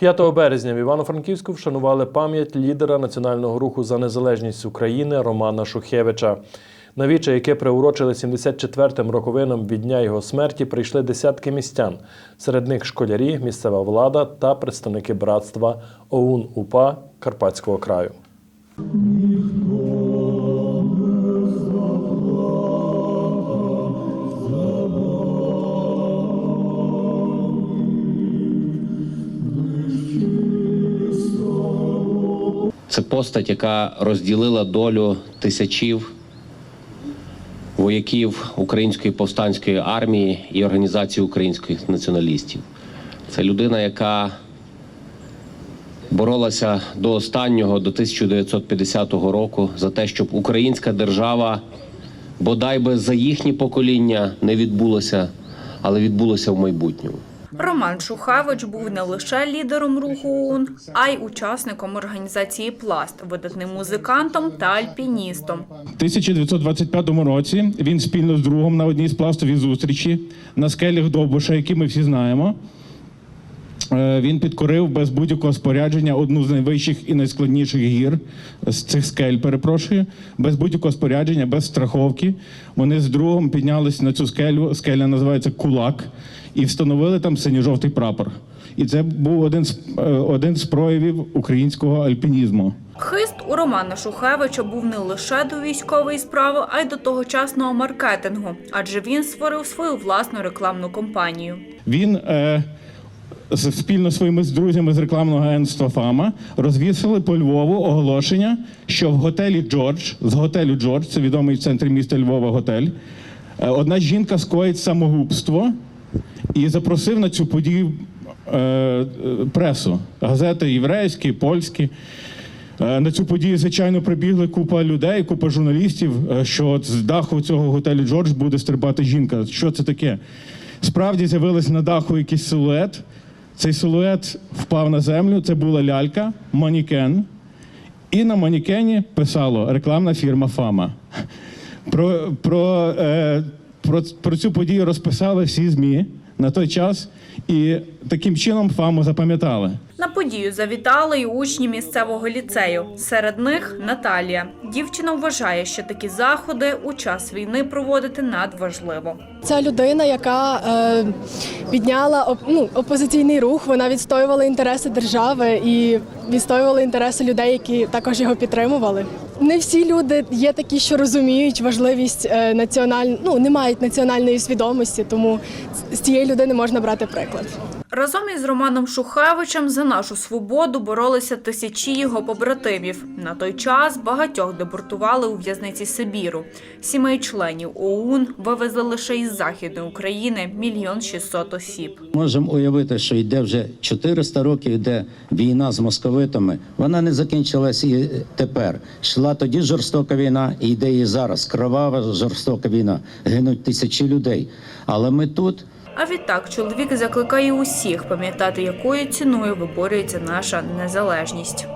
5 березня в Івано-Франківську вшанували пам'ять лідера національного руху за незалежність України Романа Шухевича. На віче, яке приурочили 74-м роковинам від дня його смерті, прийшли десятки містян. Серед них школярі, місцева влада та представники братства ОУН УПА Карпатського краю. Це постать, яка розділила долю тисячів вояків Української повстанської армії і організації українських націоналістів. Це людина, яка боролася до останнього, до 1950 року, за те, щоб українська держава, бодай би за їхні покоління, не відбулося, але відбулося в майбутньому. Роман Шухавич був не лише лідером руху ОУН, а й учасником організації Пласт, видатним музикантом та альпіністом. У 1925 році він спільно з другом на одній з пластовій зустрічі на скелях Довбуша, які ми всі знаємо. Е, Він підкорив без будь-якого спорядження одну з найвищих і найскладніших гір з цих скель, перепрошую, без будь-якого спорядження, без страховки. Вони з другом піднялись на цю скелю. Скеля називається Кулак, і встановили там синьо-жовтий прапор. І це був один з е, один з проявів українського альпінізму. Хист у Романа Шухевича був не лише до військової справи, а й до тогочасного маркетингу, адже він створив свою власну рекламну кампанію. Він е, спільно своїми друзями з рекламного агентства Фама розвісили по Львову оголошення, що в готелі Джордж з готелю Джордж, це відомий в центрі міста Львова готель. е, Одна жінка скоїть самогубство і запросив на цю подію е, е, пресу, газети єврейські, польські. Е, На цю подію, звичайно, прибігли купа людей, купа журналістів, що з даху цього готелю Джордж буде стрибати жінка. Що це таке? Справді з'явилось на даху якийсь силует. Цей силует впав на землю. Це була лялька, манікен. І на манікені писало рекламна фірма Фама. Про, про, е, про, про цю подію розписали всі ЗМІ на той час, і таким чином Фаму запам'ятали. На подію завітали й учні місцевого ліцею. Серед них Наталія. Дівчина вважає, що такі заходи у час війни проводити надважливо. Ця людина, яка е, підняла оп- ну, опозиційний рух, вона відстоювала інтереси держави і відстоювала інтереси людей, які також його підтримували. Не всі люди є такі, що розуміють важливість е, національ... ну, не мають національної свідомості, тому з цієї людини можна брати приклад. Разом із Романом Шухевичем за нашу свободу боролися тисячі його побратимів. На той час багатьох депортували у в'язниці Сибіру. Сімей членів ОУН вивезли лише із Західної України мільйон шістсот осіб. Можемо уявити, що йде вже 400 років, йде війна з московитами. Вона не закінчилась і тепер. Йшла тоді жорстока війна, і йде і зараз. Кровава жорстока війна. Гинуть тисячі людей. Але ми тут. А відтак чоловік закликає усіх пам'ятати, якою ціною виборюється наша незалежність.